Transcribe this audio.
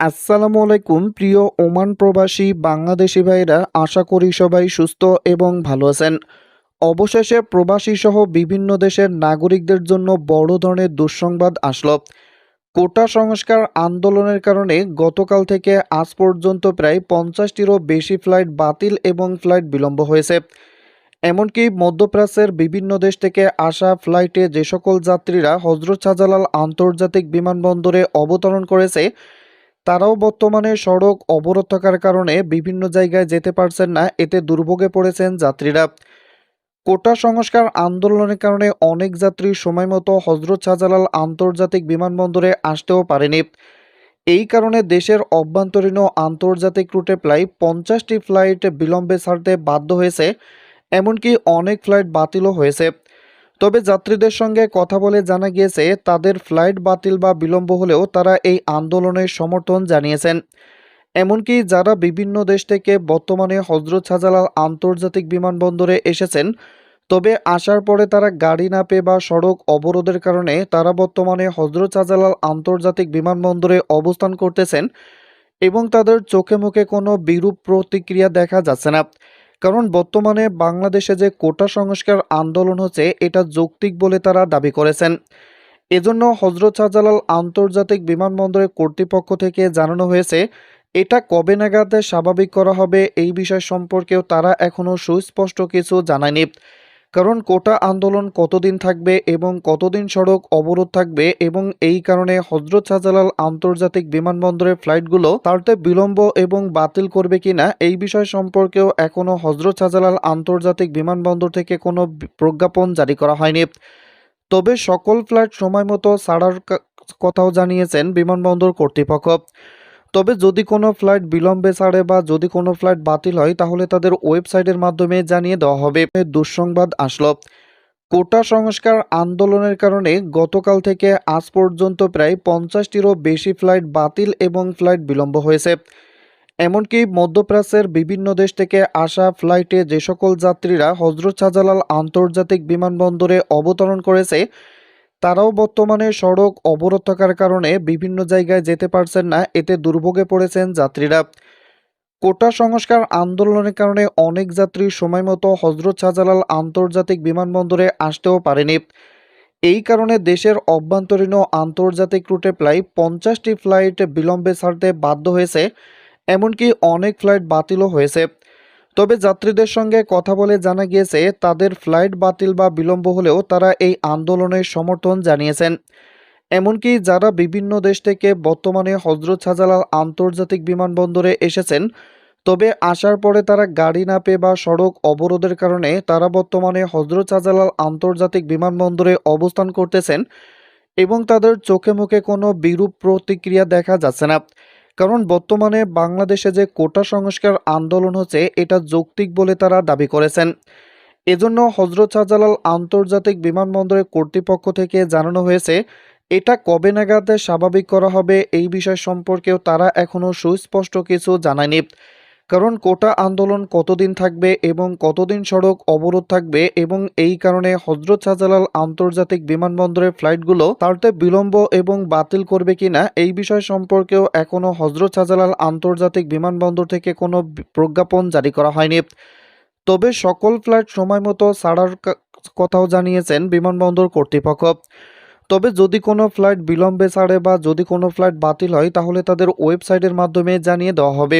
আসসালামু আলাইকুম, প্রিয় ওমান প্রবাসী বাংলাদেশি ভাইরা, আশা করি সবাই সুস্থ এবং ভালো আছেন। অবশেষে প্রবাসী সহ বিভিন্ন দেশের নাগরিকদের জন্য বড় ধরনের দুঃসংবাদ আসল। কোটা সংস্কার আন্দোলনের কারণে গতকাল থেকে আজ পর্যন্ত প্রায় পঞ্চাশটিরও বেশি ফ্লাইট বাতিল এবং ফ্লাইট বিলম্ব হয়েছে। এমনকি মধ্যপ্রাচ্যের বিভিন্ন দেশ থেকে আসা ফ্লাইটে যে সকল যাত্রীরা হজরত শাহজালাল আন্তর্জাতিক বিমানবন্দরে অবতরণ করেছে তারাও বর্তমানে সড়ক অবরোধ থাকার কারণে বিভিন্ন জায়গায় যেতে পারছেন না, এতে দুর্ভোগে পড়েছেন যাত্রীরা। কোটা সংস্কার আন্দোলনের কারণে অনেক যাত্রী সময়মতো হজরত শাহজালাল আন্তর্জাতিক বিমানবন্দরে আসতেও পারেনি। এই কারণে দেশের অভ্যন্তরীণ আন্তর্জাতিক রুটে প্রায় পঞ্চাশটি ফ্লাইট বিলম্বে ছাড়তে বাধ্য হয়েছে, এমনকি অনেক ফ্লাইট বাতিলও হয়েছে। তবে যাত্রীদের সঙ্গে কথা বলে জানা গিয়েছে, তাদের ফ্লাইট বাতিল বা বিলম্ব হলেও তারা এই আন্দোলনের সমর্থন জানিয়েছেন। এমনকি যারা বিভিন্ন দেশ থেকে বর্তমানে হজরত শাহজালাল আন্তর্জাতিক বিমানবন্দরে এসেছেন, তবে আসার পরে তারা গাড়ি না পেয়ে বা সড়ক অবরোধের কারণে তারা বর্তমানে হজরত শাহজালাল আন্তর্জাতিক বিমানবন্দরে অবস্থান করতেছেন এবং তাদের চোখে মুখে কোনো বিরূপ প্রতিক্রিয়া দেখা যাচ্ছে না। কারণ বর্তমানে বাংলাদেশে যে কোটা সংস্কার আন্দোলন হচ্ছে, এটা যৌক্তিক বলে তারা দাবি করেছেন। এজন্য হজরত শাহজালাল আন্তর্জাতিক বিমানবন্দরের কর্তৃপক্ষ থেকে জানানো হয়েছে, এটা কবে নাগাদ স্বাভাবিক করা হবে এই বিষয় সম্পর্কেও তারা এখনও সুস্পষ্ট কিছু জানায়নি। কারণ কোটা আন্দোলন কতদিন থাকবে এবং কতদিন সড়ক অবরোধ থাকবে এবং এই কারণে হজরত শাহজালাল আন্তর্জাতিক বিমানবন্দরের ফ্লাইটগুলো তারতে বিলম্ব এবং বাতিল করবে কিনা এই বিষয় সম্পর্কেও এখনও হজরত শাহজালাল আন্তর্জাতিক বিমানবন্দর থেকে কোনো প্রজ্ঞাপন জারি করা হয়নি। তবে সকল ফ্লাইট সময় মতো ছাড়ার কথাও জানিয়েছেন বিমানবন্দর কর্তৃপক্ষ। তবে যদি কোনো ফ্লাইট বিলম্বে ছাড়ে বা যদি কোনো ফ্লাইট বাতিল হয়, তাহলে তাদের ওয়েবসাইটের মাধ্যমে জানিয়ে দেওয়া হবে। দুঃসংবাদ আসলো। কোটা সংস্কার আন্দোলনের কারণে গতকাল থেকে আজ পর্যন্ত প্রায় পঞ্চাশটিরও বেশি ফ্লাইট বাতিল এবং ফ্লাইট বিলম্ব হয়েছে। এমনকি মধ্যপ্রাচ্যের বিভিন্ন দেশ থেকে আসা ফ্লাইটে যে সকল যাত্রীরা হজরত শাহজালাল আন্তর্জাতিক বিমানবন্দরে অবতরণ করেছে তারাও বর্তমানে সড়ক অবরোধ থাকার কারণে বিভিন্ন জায়গায় যেতে পারছেন না, এতে দুর্ভোগে পড়েছেন যাত্রীরা। কোটা সংস্কার আন্দোলনের কারণে অনেক যাত্রী সময়মতো হজরত শাহজালাল আন্তর্জাতিক বিমানবন্দরে আসতেও পারেনি। এই কারণে দেশের অভ্যন্তরীণ আন্তর্জাতিক রুটে প্রায় পঞ্চাশটি ফ্লাইট বিলম্বে ছাড়তে বাধ্য হয়েছে, এমনকি অনেক ফ্লাইট বাতিলও হয়েছে। তবে যাত্রীদের সঙ্গে কথা বলে জানা গিয়েছে, তাদের ফ্লাইট বাতিল বা বিলম্ব হলেও তারা এই আন্দোলনের সমর্থন জানিয়েছেন। এমনকি যারা বিভিন্ন দেশ থেকে বর্তমানে হজরত শাহজালাল আন্তর্জাতিক বিমানবন্দরে এসেছেন, তবে আসার পরে তারা গাড়ি না পেয়ে বা সড়ক অবরোধের কারণে তারা বর্তমানে হজরত শাহজালাল আন্তর্জাতিক বিমানবন্দরে অবস্থান করতেছেন এবং তাদের চোখে মুখে কোনো বিরূপ প্রতিক্রিয়া দেখা যাচ্ছে না। কারণ বর্তমানে বাংলাদেশে যে কোটা সংস্কার আন্দোলন হচ্ছে, এটা যৌক্তিক বলে তারা দাবি করেছেন। এজন্য হজরত শাহজালাল আন্তর্জাতিক বিমানবন্দরের কর্তৃপক্ষ থেকে জানানো হয়েছে, এটা কবে নাগাদ স্বাভাবিক করা হবে এই বিষয় সম্পর্কেও তারা এখনও সুস্পষ্ট কিছু জানায়নি। কারণ কোটা আন্দোলন কতদিন থাকবে এবং কতদিন সড়ক অবরোধ থাকবে এবং এই কারণে হজরত শাহজালাল আন্তর্জাতিক বিমানবন্দরের ফ্লাইটগুলো তারতে বিলম্ব এবং বাতিল করবে কিনা এই বিষয় সম্পর্কেও এখনও হজরত শাহজালাল আন্তর্জাতিক বিমানবন্দর থেকে কোনো প্রজ্ঞাপন জারি করা হয়নি। তবে সকল ফ্লাইট সময় মতো ছাড়ার কথাও জানিয়েছেন বিমানবন্দর কর্তৃপক্ষ। তবে যদি কোনো ফ্লাইট বিলম্বে ছাড়ে বা যদি কোনো ফ্লাইট বাতিল হয় তাহলে তাদের ওয়েবসাইটের মাধ্যমে জানিয়ে দেওয়া হবে।